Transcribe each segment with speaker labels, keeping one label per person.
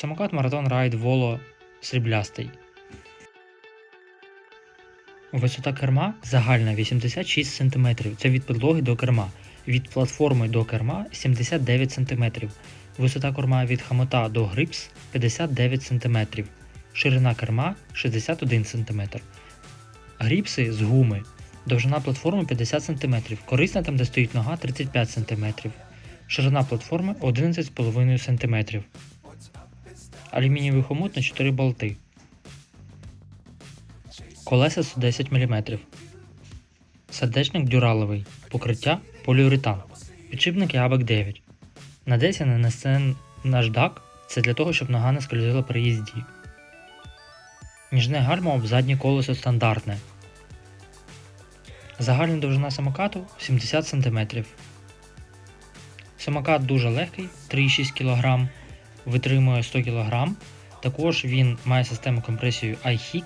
Speaker 1: Самокат Marathon Ride Volo сріблястий. Висота керма загальна 86 см. Це від підлоги до керма. Від платформи до керма 79 см. Висота корма від хамота до грипс 59 см. Ширина керма 61 см. Гріпси з гуми. Довжина платформи 50 см. Корисна там, де стоїть нога 35 см. Ширина платформи 11,5 см. Алюмінієвий хомут на 4 болти. Колеса 110 мм. Сердечник дюраловий. Покриття поліуретан. Підшипник Ябек 9. На 10 нанесен наждак. Це для того, щоб нога не скользила при їзді. Ніжне гальмо об заднє колесо стандартне. Загальна довжина самокату 70 см. Самокат дуже легкий 3,6 кг, витримує 100 кг. Також він має систему компресії iHIG.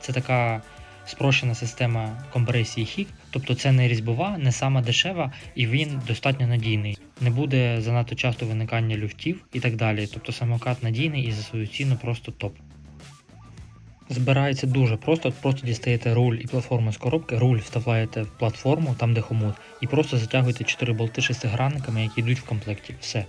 Speaker 1: Це така спрощена система компресії HIG. Тобто це не різьбова, не сама дешева, і він достатньо надійний. Не буде занадто часто виникання люфтів і так далі. Тобто самокат надійний і за свою ціну просто топ. Збирається дуже просто, просто дістаєте руль і платформу з коробки, руль вставляєте в платформу, там де хомут, і просто затягуєте 4 болти шестигранниками, які йдуть в комплекті. Все.